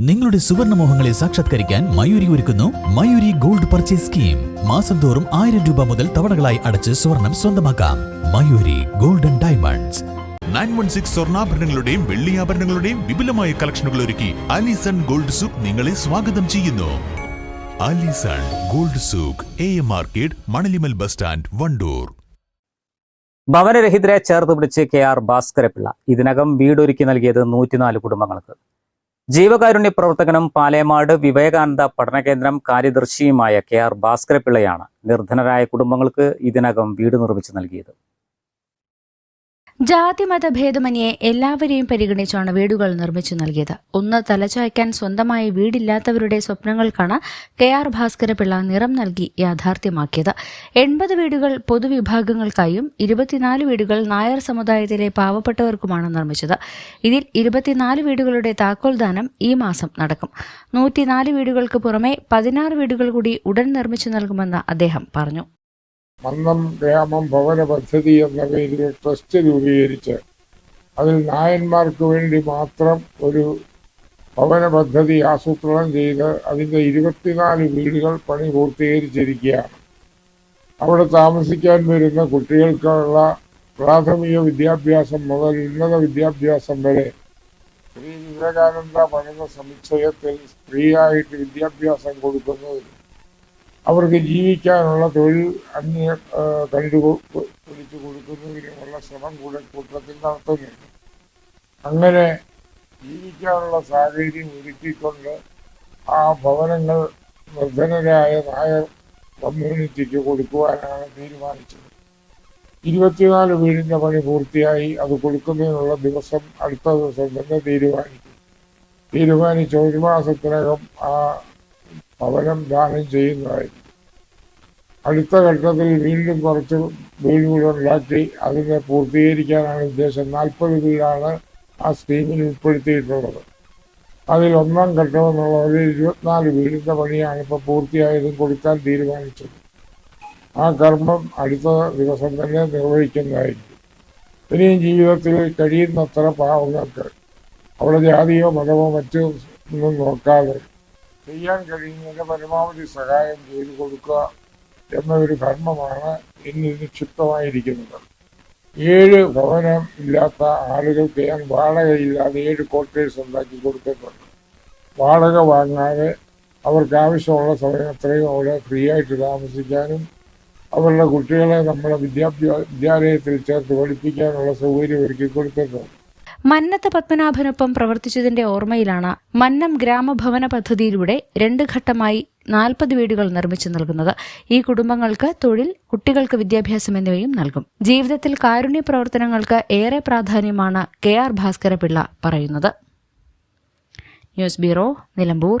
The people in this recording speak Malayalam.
നിങ്ങളുടെ സുവർണ മോഹങ്ങളെ സാക്ഷാത്കരിക്കാൻ മയൂരി ഒരുക്കുന്നു മയൂരി ഗോൾഡ് പർച്ചേസ് സ്കീം. മാസം തോറും ആയിരം രൂപ മുതൽ തവണകളായി അടച്ച് സ്വർണം സ്വന്തമാക്കാം. Mayoori golden diamonds. Nine one six സ്വർണാഭരണങ്ങളുടെയും വെള്ളിയാഭരണങ്ങളുടെയും വിപുലമായ കളക്ഷനുകൾ ഒരുക്കി അലിസൺ ഗോൾഡ് സൂക്ക് നിങ്ങളെ സ്വാഗതം ചെയ്യുന്നു. Alison gold souk A M market Manalimal bus stand Wandoor. ഭവനരഹിതരെ ചേർത്ത് പിടിച്ച് കെ ആർ ഭാസ്കരപിള്ള. ഇതിനകം വീടൊരുക്കി നൽകിയത് നൂറ്റിനാല് കുടുംബങ്ങൾക്ക്. ജീവകാരുണ്യ പ്രവർത്തകനും പാലേമാട് വിവേകാനന്ദ പഠന കേന്ദ്രം കാര്യദർശിയുമായ കെ ആർ ഭാസ്കരപിള്ളയാണ്. നിർധനരായ കുടുംബങ്ങൾക്ക് ഇതിനകം വീട് നിർമ്മിച്ചു നൽകിയത്. ജാതിമത ഭേദമന്യേ എല്ലാവരെയും പരിഗണിച്ചാണ് വീടുകൾ നിർമ്മിച്ചു നൽകിയത്. ഒന്ന് തലചായ്ക്കാൻ സ്വന്തമായി വീടില്ലാത്തവരുടെ സ്വപ്നങ്ങൾക്കാണ് കെ ആർ ഭാസ്കരപിള്ള നിറം നൽകി യാഥാർത്ഥ്യമാക്കിയത്. എൺപത് വീടുകൾ പൊതുവിഭാഗങ്ങൾക്കായും ഇരുപത്തിനാല് വീടുകൾ നായർ സമുദായത്തിലെ പാവപ്പെട്ടവർക്കുമാണ് നിർമ്മിച്ചത്. ഇതിൽ ഇരുപത്തിനാല് വീടുകളുടെ താക്കോൽദാനം ഈ മാസം നടക്കും. നൂറ്റിനാല് വീടുകൾക്ക് പുറമെ പതിനാറ് വീടുകൾ കൂടി ഉടൻ നിർമ്മിച്ചു നൽകുമെന്ന് അദ്ദേഹം പറഞ്ഞു. മന്നം ഗ്രാമം ഭവന പദ്ധതി എന്ന പേരിൽ ട്രസ്റ്റ് രൂപീകരിച്ച് അതിൽ നായന്മാർക്ക് വേണ്ടി മാത്രം ഒരു ഭവന പദ്ധതി ആസൂത്രണം ചെയ്ത് അതിന്റെ ഇരുപത്തിനാല് വീടുകൾ പണി പൂർത്തീകരിച്ചിരിക്കുകയാണ്. അവിടെ താമസിക്കാൻ വരുന്ന കുട്ടികൾക്കുള്ള പ്രാഥമിക വിദ്യാഭ്യാസം മുതൽ ഉന്നത വിദ്യാഭ്യാസം വരെ ശ്രീ വിവേകാനന്ദ പഠന സമുച്ചയത്തിൽ സ്ത്രീയായിട്ട് വിദ്യാഭ്യാസം കൊടുക്കുന്നതിന് അവർക്ക് ജീവിക്കാനുള്ള തൊഴിൽ അന്യ കണ്ടു പിടിച്ചു കൊടുക്കുന്നതിനുമുള്ള ശ്രമം കൂടെ കൂട്ടത്തിൽ നടത്തുന്നുണ്ട് അങ്ങനെ ജീവിക്കാനുള്ള സാഹചര്യം ഒരുക്കിക്കൊണ്ട് ആ ഭവനങ്ങൾ നിർധനരായ നായർ കമ്മ്യൂണിറ്റിക്ക് കൊടുക്കുവാനാണ് തീരുമാനിച്ചത്. ഇരുപത്തിനാല് വീടിന്റെ പണി പൂർത്തിയായി. അത് കൊടുക്കുന്നതിനുള്ള ദിവസം അടുത്ത ദിവസം തന്നെ തീരുമാനിക്കും. തീരുമാനിച്ച ഒരു മാസത്തിനകം ആ ഭവനം ദാനം ചെയ്യുന്നതായിരിക്കും അടുത്ത ഘട്ടത്തിൽ വീണ്ടും കുറച്ച് വീടുകൾ ഉണ്ടാക്കി അതിനെ പൂർത്തീകരിക്കാനാണ് ഉദ്ദേശം. നാൽപ്പത് വീടാണ് ആ സ്കീമിൽ ഉൾപ്പെടുത്തിയിട്ടുള്ളത്. അതിൽ ഒന്നാം ഘട്ടം ഒരു ഇരുപത്തിനാല് വീടിന്റെ പണിയാണ് ഇപ്പോൾ പൂർത്തിയായതും കൊടുക്കാൻ തീരുമാനിച്ചത്. ആ കർമ്മം അടുത്ത ദിവസം തന്നെ നിർവഹിക്കുന്നതായിരിക്കും. ഇനിയും ജീവിതത്തിൽ കഴിയുന്നത്ര പാവങ്ങൾക്ക് അവിടെ ജാതിയോ മതമോ മറ്റോ ഒന്നും നോക്കാതെ ചെയ്യാൻ കഴിയുന്നതിന്റെ പരമാവധി സഹായം ചെയ്തു കൊടുക്കുക എന്ന ഒരു കർമ്മമാണ് ഇന്ന് നിക്ഷിപ്തമായിരിക്കുന്നത് ഏഴ് ഭവനം ഇല്ലാത്ത ആളുകൾക്ക് ഞാൻ വാടകയില്ലാതെ ഏഴ് ക്വാർട്ടേഴ്സ് ഉണ്ടാക്കി കൊടുത്തിട്ടുണ്ട്. വാടക വാങ്ങാതെ അവർക്ക് ആവശ്യമുള്ള സമയം അത്രയും അവിടെ ഫ്രീ ആയിട്ട് താമസിക്കാനും അവരുടെ കുട്ടികളെ നമ്മുടെ വിദ്യാഭ്യാസ വിദ്യാലയത്തിൽ ചേർത്ത് പഠിപ്പിക്കാനുള്ള സൗകര്യം ഒരുക്കി കൊടുത്തിട്ടുണ്ട്. മന്നത്ത് പത്മനാഭനൊപ്പം പ്രവർത്തിച്ചതിന്റെ ഓർമ്മയിലാണ് മന്നം ഗ്രാമഭവന പദ്ധതിയിലൂടെ രണ്ട് ഘട്ടമായി നാൽപ്പത് വീടുകൾ നിർമ്മിച്ചു നൽകുന്നത്. ഈ കുടുംബങ്ങൾക്ക് തൊഴിൽ കുട്ടികൾക്ക് വിദ്യാഭ്യാസം എന്നിവയും നൽകും. ജീവിതത്തിൽ കാരുണ്യ പ്രവർത്തനങ്ങൾക്ക് ഏറെ പ്രാധാന്യമാണ് കെ ആർ ഭാസ്കരപിള്ള പറയുന്നത്. News bureau Nilambur.